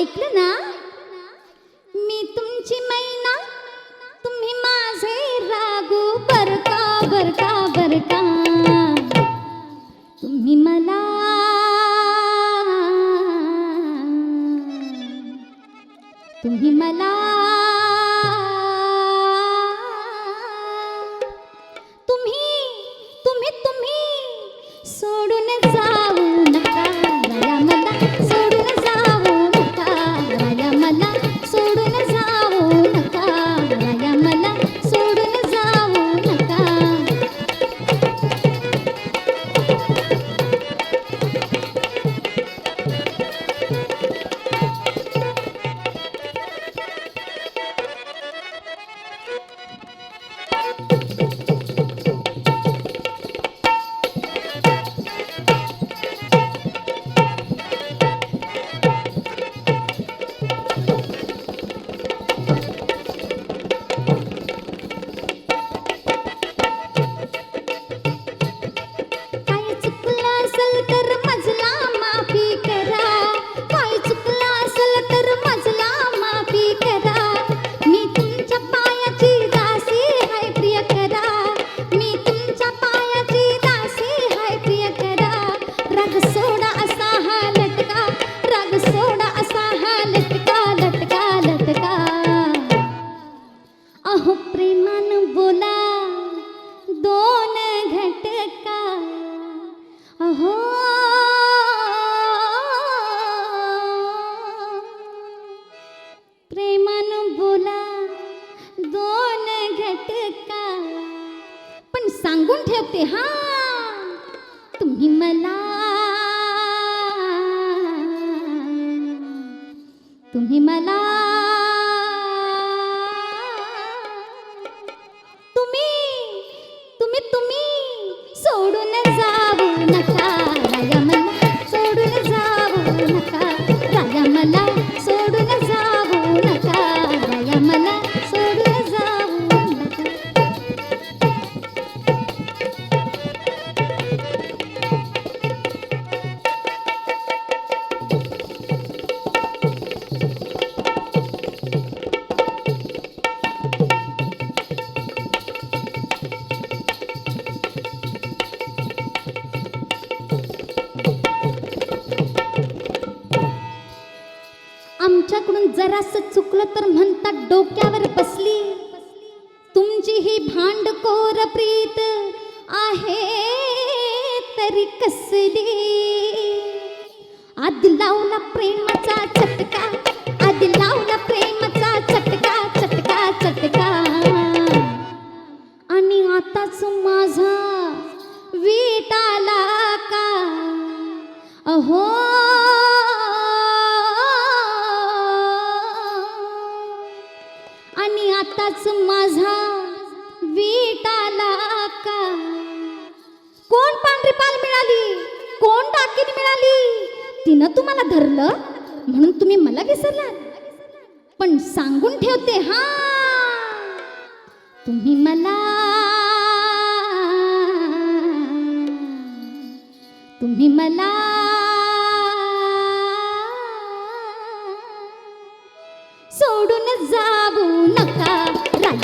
ऐकलं ना? मी तुमची मैना तुम्ही माझे रागू बरका बरका बर का तुम्ही मला तुम्ही मला सांगून ठेवते हा. तुम्ही मला तुम्ही मला जरासं चुकलं तर म्हणतात डोक्यावर बसली. तुमची ही भांडकोर प्रीत आहे तरी कसली? आधी लावला प्रेमाचा चटका आणि माझा विटाला का? कोण पांढरी पाल मिळाली? कोण डाकीन मिळाली? तिनं तुम्हाला धरलं? म्हणून तुम्ही मला विसरलात. पण सांगून ठेवते हा! तुम्ही मला तुम्ही मला सोडून जाऊ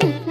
கண்ணு